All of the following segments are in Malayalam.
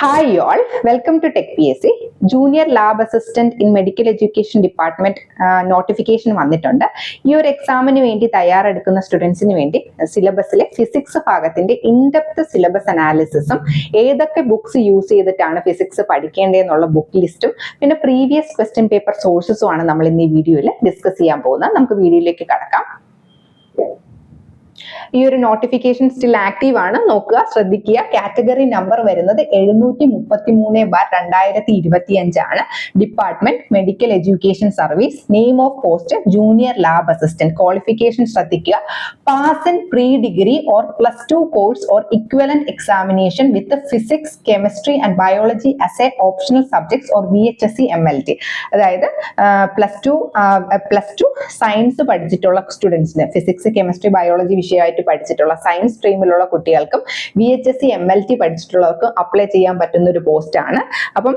Hi all welcome to Tech P S C junior lab assistant in medical education department notification വന്നിട്ടുണ്ട് ഈ ഒരു എക്സാമിന് വേണ്ടി തയ്യാറെടുക്കുന്ന സ്റ്റുഡൻസിന് വേണ്ടി സിലബസിലെ ഫിസിക്സ് ഭാഗത്തിന്റെ ഇൻഡെപ്ത് സിലബസ് അനാലിസിസും ഏതൊക്കെ ബുക്സ് യൂസ് ചെയ്തിട്ടാണ് ഫിസിക്സ് പഠിക്കേണ്ടതെന്നുള്ള ബുക്ക് ലിസ്റ്റും പിന്നെ പ്രീവിയസ് ക്വസ്റ്റ്യൻ പേപ്പർ സോഴ്സസും ആണ് നമ്മൾ ഇന്ന് ഈ വീഡിയോയിൽ ഡിസ്കസ് ചെയ്യാൻ പോകുന്നത് നമുക്ക് വീഡിയോയിലേക്ക് കടക്കാം ഈ ഒരു നോട്ടിഫിക്കേഷൻ സ്റ്റിൽ ആക്റ്റീവ് ആണ് നോക്കുക ശ്രദ്ധിക്കുക കാറ്റഗറി നമ്പർ വരുന്നത് എഴുന്നൂറ്റി മുപ്പത്തി മൂന്ന് ബാർ രണ്ടായിരത്തി ഇരുപത്തി അഞ്ചാണ് department medical education service name of post junior lab assistant qualification ശ്രദ്ധിക്കുക pass in pre degree or plus two course or equivalent examination with physics chemistry and biology as a optional subjects or B H S C M L T അതായത് plus two plus two science പഠിച്ചിട്ടുള്ള സ്റ്റുഡൻസിന് ഫിസിക്സ് കെമിസ്ട്രി ബയോളജി വിഷയമായിട്ട് പഠിച്ചിട്ടുള്ള സയൻസ് സ്ട്രീമിലുള്ള കുട്ടികൾക്കും V H S C M L T പഠിച്ചിട്ടുള്ളവർക്കും apply ചെയ്യാൻ പറ്റുന്ന ഒരു പോസ്റ്റ് ആണ് അപ്പം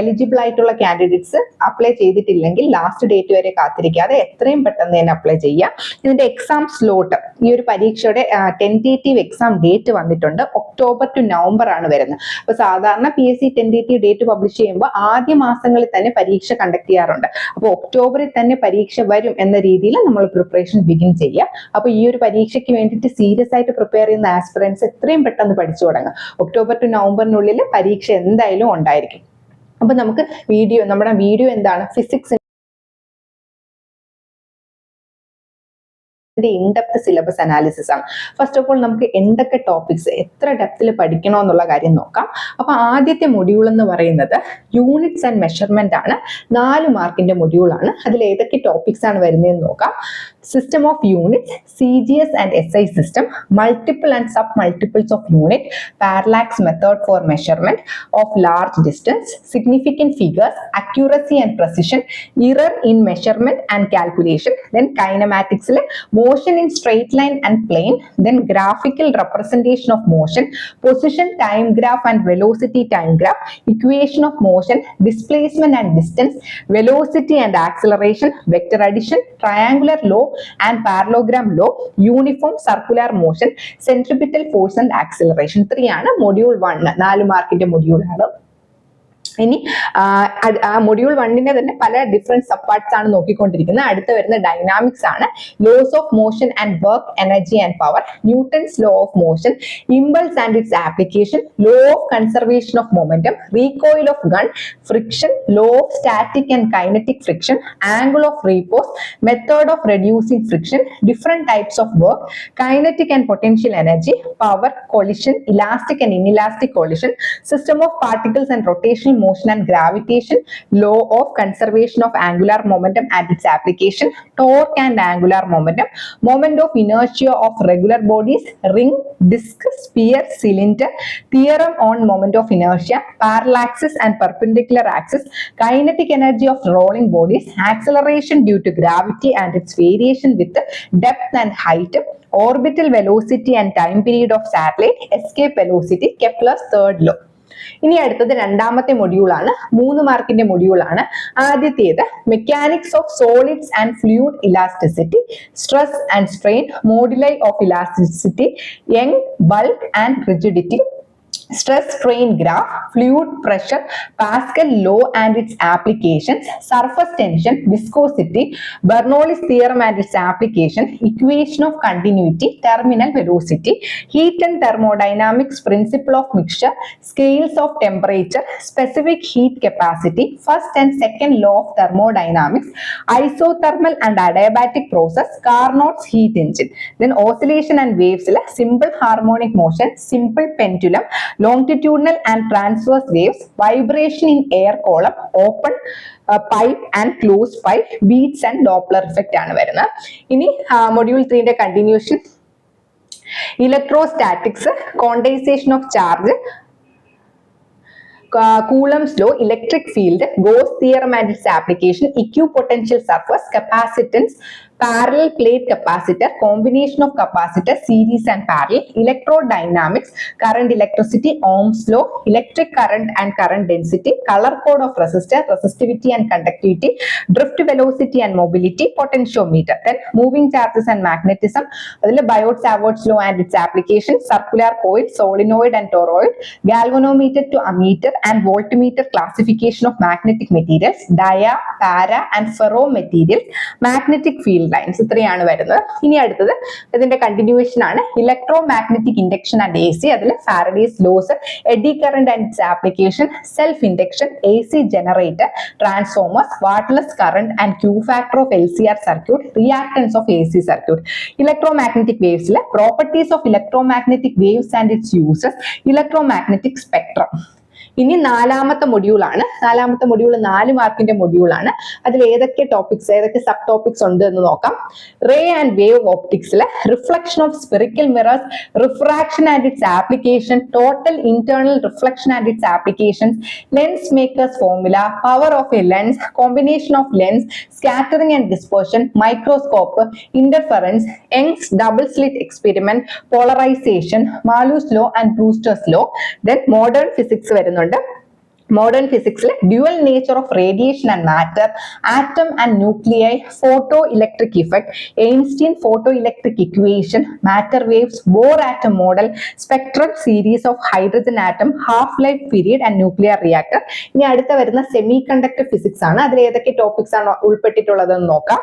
എലിജിബിൾ ആയിട്ടുള്ള കാൻഡിഡേറ്റ്സ് അപ്ലൈ ചെയ്തിട്ടില്ലെങ്കിൽ ലാസ്റ്റ് ഡേറ്റ് വരെ കാത്തിരിക്കാതെ എത്രയും പെട്ടെന്ന് തന്നെ അപ്ലൈ ചെയ്യാം ഇതിന്റെ എക്സാം സ്ലോട്ട് ഈ ഒരു പരീക്ഷയുടെ ടെൻറ്റേറ്റീവ് എക്സാം ഡേറ്റ് വന്നിട്ടുണ്ട് ഒക്ടോബർ ടു നവംബർ ആണ് വരുന്നത് അപ്പൊ സാധാരണ P S C tentative date publish ചെയ്യുമ്പോൾ ആദ്യ മാസങ്ങളിൽ തന്നെ പരീക്ഷ കണ്ടക്ട് ചെയ്യാറുണ്ട് അപ്പോൾ ഒക്ടോബറിൽ തന്നെ പരീക്ഷ വരും എന്ന രീതിയിൽ നമ്മൾ പ്രിപ്പറേഷൻ ബിഗിൻ ചെയ്യുക അപ്പോൾ ഈ ഒരു പരീക്ഷ പരീക്ഷയ്ക്ക് വേണ്ടിയിട്ട് സീരിയസ് ആയിട്ട് പ്രിപ്പയർ ചെയ്യുന്ന ആസ്പിറൻസ് എത്രയും പെട്ടെന്ന് പഠിച്ചു തുടങ്ങുക ഒക്ടോബർ ടു നവംബറിനുള്ളിൽ പരീക്ഷ എന്തായാലും ഉണ്ടായിരിക്കും അപ്പൊ നമുക്ക് വീഡിയോ നമ്മുടെ വീഡിയോ എന്താണ് ഫിസിക്സ് ഇതിന്റെ ഇൻഡെപ്ത് സിലബസ് അനാലിസിസ് ആണ് ഫസ്റ്റ് ഓഫ് ഓൾ നമുക്ക് എന്തൊക്കെ ടോപ്പിക്സ് എത്ര ഡെപ്തിൽ പഠിക്കണോ എന്നുള്ള കാര്യം നോക്കാം അപ്പൊ ആദ്യത്തെ മൊഡ്യൂൾ എന്ന് പറയുന്നത് യൂണിറ്റ്സ് ആൻഡ് മെഷർമെന്റ് ആണ് നാല് മാർക്കിന്റെ മൊഡ്യൂൾ ആണ് അതിൽ ഏതൊക്കെ ടോപ്പിക്സ് ആണ് വരുന്നതെന്ന് നോക്കാം system of units C G S and S I system multiple and submultiples of unit parallax method for measurement of large distance significant figures accuracy and precision error in measurement and calculation then കൈനമാറ്റിക്സിലെ more motion in straight line and plane then graphical representation of motion position time graph and velocity time graph equation of motion displacement and distance velocity and acceleration vector addition triangular law and parallelogram law uniform circular motion centripetal force and acceleration three ആണ് മൊഡ്യൂൾ വൺ നാല് മാർക്കിന്റെ മൊഡ്യൂൾ ആണ് ഇനി ആ മൊഡ്യൂൾ വണ്ണിന്റെ തന്നെ പല ഡിഫറെന്റ് സബ് പാർട്സ് ആണ് നോക്കിക്കൊണ്ടിരിക്കുന്നത് അടുത്ത വരുന്ന ഡൈനാമിക്സ് ആണ് laws of motion and work energy and power Newton's law of motion impulse and its application law of conservation of momentum recoil of gun friction law of static and kinetic friction angle of repose method of reducing friction different types of work kinetic and potential energy power collision elastic and inelastic collision system of particles and rotation motion and gravitation, law of conservation of angular momentum and its application, torque and angular momentum, moment of inertia of regular bodies, ring, disc, sphere, cylinder, theorem on moment of inertia, axis and perpendicular axis, kinetic energy of rolling bodies, acceleration due to gravity and its variation with depth and height, orbital velocity and time period of satellite, escape velocity, Kepler's third law. ഇനി അടുത്തത് രണ്ടാമത്തെ മൊഡ്യൂളാണ് മൂന്ന് മാർക്കിന്റെ മൊഡ്യൂളാണ് ആദ്യത്തേത് mechanics of solids and fluid elasticity stress and strain moduli of elasticity Young bulk and rigidity Stress-strain graph, fluid pressure, Pascal law and its applications, surface tension, viscosity, Bernoulli's theorem and its application, equation of continuity, terminal velocity, heat and thermodynamics, principle of mixture, scales of temperature, specific heat capacity, first and second law of thermodynamics, isothermal and adiabatic process, Carnot's heat engine. Then oscillation and waves, simple harmonic motion, simple pendulum, longitudinal and transverse waves vibration in air column open pipe and close pipe beats and Doppler effect ആണ് വരുന്നത് ഇനി module ത്രീന്റെ continuation electrostatics quantisation of charge Coulomb's law electric field Gauss theorem application equipotential surface capacitance parallel plate capacitor, combination of capacitor, series and parallel, electrodynamics, current, electricity, Ohm's law, electric current and current density, color code of resistor, resistivity and conductivity, drift velocity and mobility, potentiometer, then moving charges and magnetism, Biot-Savart's law and its application, circular coil, solenoid and toroid, galvanometer to ammeter and voltmeter, classification of magnetic materials, dia, para and ferro materials, magnetic field lines ഇത്രയാണ് വരുന്നത് ഇനി അടുത്തത് ഇതിന്റെ കണ്ടിന്യൂവേഷൻ ആണ് electro magnetic induction and A C അതിൽ Faraday's laws eddy current and its application self induction A C generator transformers wattless current and Q factor of L C R circuit reactance of A C circuit electro magnetic വേവ്സിലെ properties of electro magnetic waves and its uses electro magnetic spectrum ഇനി നാലാമത്തെ മൊഡ്യൂളാണ് നാലാമത്തെ മൊഡ്യൂൾ നാല് മാർക്കിന്റെ മൊഡ്യൂളാണ് അതിൽ ഏതൊക്കെ ടോപ്പിക്സ് ഏതൊക്കെ സബ് ടോപ്പിക്സ് ഉണ്ട് എന്ന് നോക്കാം ray and wave ഓപ്റ്റിക്സിലെ reflection of spherical mirrors refraction and its application total internal reflection and its application lens maker's formula power of a lens combination of lens scattering and dispersion microscope interference Young's double slit experiment polarisation Malus law and Brewster's law then modern physics വരുന്നു കൊടുക്കുന്നുണ്ട് modern ഫിസിക്സിലെ dual nature of radiation and matter atom and nuclei photoelectric effect Einstein photoelectric equation matter waves Bohr atom model spectrum series of hydrogen atom half life period and nuclear reactor ഇനി അടുത്ത വരുന്ന സെമി കണ്ടക്ടർ ഫിസിക്സ് ആണ് അതിൽ ഏതൊക്കെ ടോപ്പിക്സ് ആണ് ഉൾപ്പെട്ടിട്ടുള്ളതെന്ന് നോക്കാം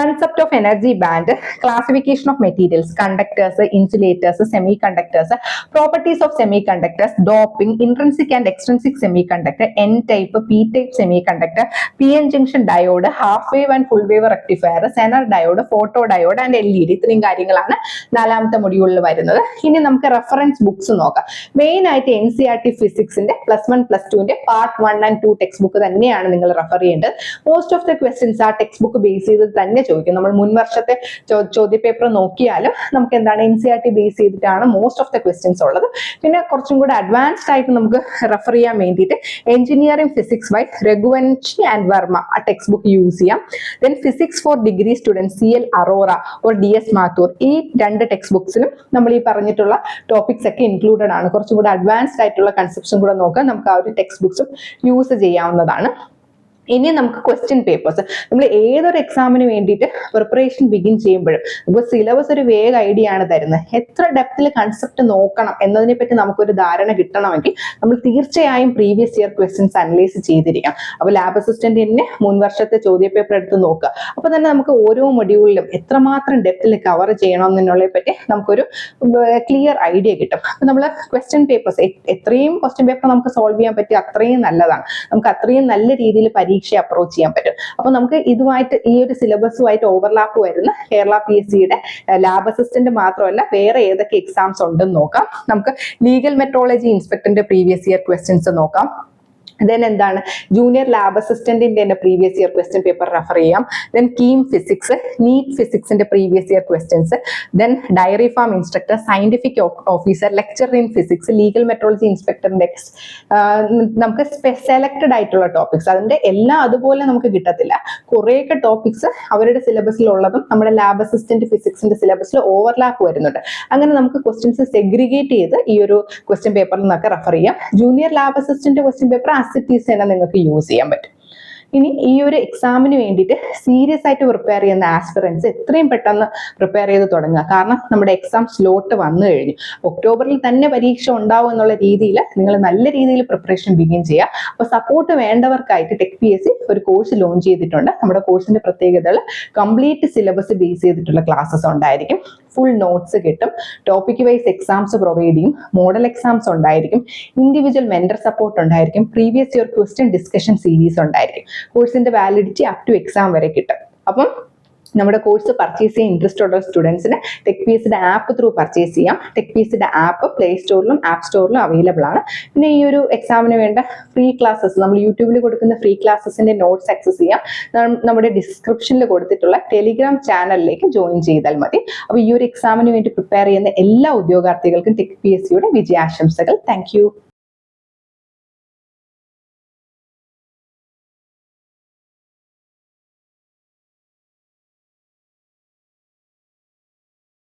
concept of energy band classification of materials conductors insulators semiconductors properties of semiconductors doping intrinsic and extrinsic semiconductor conductor N type P type semiconductor P N junction diode half wave and full wave rectifier Zener diode photodiode and L E D ഇത്രയും കാര്യങ്ങളാണ് നാലാമത്തെ മൊഡ്യൂളിൽ വരുന്നത് ഇനി നമുക്ക് റെഫറൻസ് ബുക്സ് നോക്കാം മെയിൻ ആയിട്ട് എൻ സി ആർ ടി ഫിസിക്സിന്റെ പ്ലസ് വൺ പ്ലസ് ടുവിന്റെ part one and two textbook തന്നെയാണ് നിങ്ങൾ റെഫർ ചെയ്യേണ്ടത് മോസ്റ്റ് ഓഫ് ദ ക്വസ്റ്റ്യൻസ് ആ ടെക്സ്റ്റ് ബുക്ക് ബേസ് ചെയ്ത് തന്നെ ചോദിക്കും നമ്മൾ മുൻവർഷത്തെ ചോദ്യപേപ്പർ ചോദ്യ പേപ്പർ നോക്കിയാലും നമുക്ക് എന്താണ് N C R T base ചെയ്തിട്ടാണ് മോസ്റ്റ് ഓഫ് ദ ക്വസ്റ്റ്യൻസ് ഉള്ളത് പിന്നെ കുറച്ചും കൂടെ അഡ്വാൻസ്ഡ് ആയിട്ട് നമുക്ക് റെഫർ ചെയ്യാൻ വേണ്ടിയിട്ട് engineering physics by Raghuvanshi and Verma ആ ടെക്സ്റ്റ് ബുക്ക് യൂസ് ചെയ്യാം then physics for degree student C L Arora or D S Mathur ഈ രണ്ട് ടെക്സ്റ്റ് ബുക്സിലും നമ്മൾ ഈ പറഞ്ഞിട്ടുള്ള ടോപ്പിക്സ് ഒക്കെ ഇൻക്ലൂഡഡ് ആണ് കുറച്ചും കൂടെ അഡ്വാൻസ്ഡ് ആയിട്ടുള്ള കൺസെപ്റ്റ്സും കൂടെ നോക്കാം നമുക്ക് ആ ഒരു ടെക്സ്റ്റ് ബുക്സും യൂസ് ചെയ്യാവുന്നതാണ് ഇനി നമുക്ക് ക്വസ്റ്റ്യൻ പേപ്പേഴ്സ് നമ്മൾ ഏതൊരു എക്സാമിന് വേണ്ടിയിട്ട് പ്രിപ്പറേഷൻ ബിഗിൻ ചെയ്യുമ്പോഴും ഇപ്പോൾ സിലബസ് ഒരു വേഗ ഐഡിയ ആണ് തരുന്നത് എത്ര ഡെപ്തിൽ കൺസെപ്റ്റ് നോക്കണം എന്നതിനെ പറ്റി നമുക്കൊരു ധാരണ കിട്ടണമെങ്കിൽ നമ്മൾ തീർച്ചയായും പ്രീവിയസ് ഇയർ ക്വസ്റ്റ്യൻസ് അനലൈസ് ചെയ്തിരിക്കാം അപ്പോൾ ലാബ് അസിസ്റ്റന്റ് മൂന്ന് മുൻവർഷത്തെ ചോദ്യ പേപ്പർ എടുത്ത് നോക്കുക അപ്പോൾ തന്നെ നമുക്ക് ഓരോ മൊഡ്യൂളിലും എത്രമാത്രം ഡെപ്തിൽ കവർ ചെയ്യണം എന്നുള്ളതിനെ പറ്റി നമുക്കൊരു ക്ലിയർ ഐഡിയ കിട്ടും അപ്പോൾ നമ്മൾ ക്വസ്റ്റ്യൻ പേപ്പേഴ്സ് എത്രയും ക്വസ്റ്റ്യൻ പേപ്പർ നമുക്ക് സോൾവ് ചെയ്യാൻ പറ്റിയ അത്രയും നല്ലതാണ് നമുക്ക് അത്രയും നല്ല രീതിയിൽ പരീക്ഷ പരീക്ഷയെ അപ്രോച്ച് ചെയ്യാൻ പറ്റും അപ്പോൾ നമുക്ക് ഇതുമായിട്ട് ഈ ഒരു സിലബസുമായിട്ട് ഓവർലാപ്പ് വരുന്ന കേരള പി എസ് സിയുടെ ലാബ് അസിസ്റ്റന്റ് മാത്രമല്ല വേറെ ഏതൊക്കെ എക്സാംസ് ഉണ്ടെന്ന് നോക്കാം നമുക്ക് ലീഗൽ മെട്രോളജി ഇൻസ്പെക്ടറിന്റെ പ്രീവിയസ് ഇയർ ക്വസ്റ്റ്യൻസ് നോക്കാം ദെൻ എന്താണ് ജൂനിയർ ലാബ് അസിസ്റ്റന്റിന്റെ തന്നെ previous year question paper refer ചെയ്യാം then KEAM physics NEET ഫിസിക്സിന്റെ previous year questions then dairy farm instructor scientific officer lecture in physics legal metrology ഇൻസ്പെക്ടറിന്റെ നമുക്ക് സെലക്ടഡ് ആയിട്ടുള്ള ടോപ്പിക്സ് അതിന്റെ എല്ലാം അതുപോലെ നമുക്ക് കിട്ടത്തില്ല കുറേയൊക്കെ ടോപ്പിക്സ് അവരുടെ ഉള്ളതും നമ്മുടെ ലാബ് അസിസ്റ്റന്റ് ഫിസിക്സിന്റെ സിലബസിൽ ഓവർലാപ്പ് വരുന്നുണ്ട് അങ്ങനെ നമുക്ക് ക്വസ്റ്റ്യൻസ് സെഗ്രിഗേറ്റ് ചെയ്ത് ഈ ഒരു ക്വസ്റ്റ്യൻ പേപ്പറിൽ നിന്നൊക്കെ റെഫർ ചെയ്യാം junior lab assistant question paper capacities തന്നെ നിങ്ങൾക്ക് യൂസ് ചെയ്യാൻ പറ്റും ഇനി ഈ ഒരു എക്സാമിന് വേണ്ടിയിട്ട് സീരിയസ് ആയിട്ട് പ്രിപ്പയർ ചെയ്യുന്ന ആസ്പിറൻസ് എത്രയും പെട്ടെന്ന് പ്രിപ്പയർ ചെയ്ത് തുടങ്ങുക കാരണം നമ്മുടെ എക്സാം സ്ലോട്ട് വന്നു കഴിഞ്ഞു ഒക്ടോബറിൽ തന്നെ പരീക്ഷ ഉണ്ടാവും എന്നുള്ള രീതിയിൽ നിങ്ങൾ നല്ല രീതിയിൽ പ്രിപ്പറേഷൻ ബിഗിൻ ചെയ്യുക അപ്പൊ സപ്പോർട്ട് വേണ്ടവർക്കായിട്ട് ടെക് പി എസ് സി ഒരു കോഴ്സ് ലോഞ്ച് ചെയ്തിട്ടുണ്ട് നമ്മുടെ കോഴ്സിന്റെ പ്രത്യേകതകൾ കംപ്ലീറ്റ് സിലബസ് ബേസ് ചെയ്തിട്ടുള്ള ക്ലാസ്സസ് ഉണ്ടായിരിക്കും ഫുൾ നോട്ട്സ് കിട്ടും ടോപ്പിക് വൈസ് എക്സാംസ് പ്രൊവൈഡ് ചെയ്യും മോഡൽ എക്സാംസ് ഉണ്ടായിരിക്കും ഇൻഡിവിജ്വൽ മെന്റർ സപ്പോർട്ട് ഉണ്ടായിരിക്കും previous year question discussion series ഉണ്ടായിരിക്കും കോഴ്സിന്റെ വാലിഡിറ്റി അപ് ടു എക്സാം വരെ കിട്ടും അപ്പം നമ്മുടെ കോഴ്സ് പർച്ചേസ് ചെയ്യാൻ ഇൻട്രസ്റ്റ് ഉള്ള സ്റ്റുഡൻസിന് ടെക് പീസിന്റെ ആപ്പ് ത്രൂ പർച്ചേസ് ചെയ്യാം ടെക് പീസിന്റെ ആപ്പ് പ്ലേ സ്റ്റോറിലും ആപ്പ് സ്റ്റോറിലും അവൈലബിൾ ആണ് പിന്നെ ഈ ഒരു എക്സാമിന് വേണ്ട ഫ്രീ ക്ലാസ്സസ് നമ്മൾ യൂട്യൂബിൽ കൊടുക്കുന്ന ഫ്രീ ക്ലാസ്സസിന്റെ നോട്ട്സ് ആക്സസ് ചെയ്യാം നമ്മുടെ ഡിസ്ക്രിപ്ഷനിൽ കൊടുത്തിട്ടുള്ള ടെലിഗ്രാം ചാനലിലേക്ക് ജോയിൻ ചെയ്താൽ മതി അപ്പോൾ ഈ ഒരു എക്സാമിന് വേണ്ടി പ്രിപ്പയർ ചെയ്യുന്ന എല്ലാ ഉദ്യോഗാർത്ഥികൾക്കും ടെക് പി എസ് സിയുടെ വിജയാശംസകൾ താങ്ക്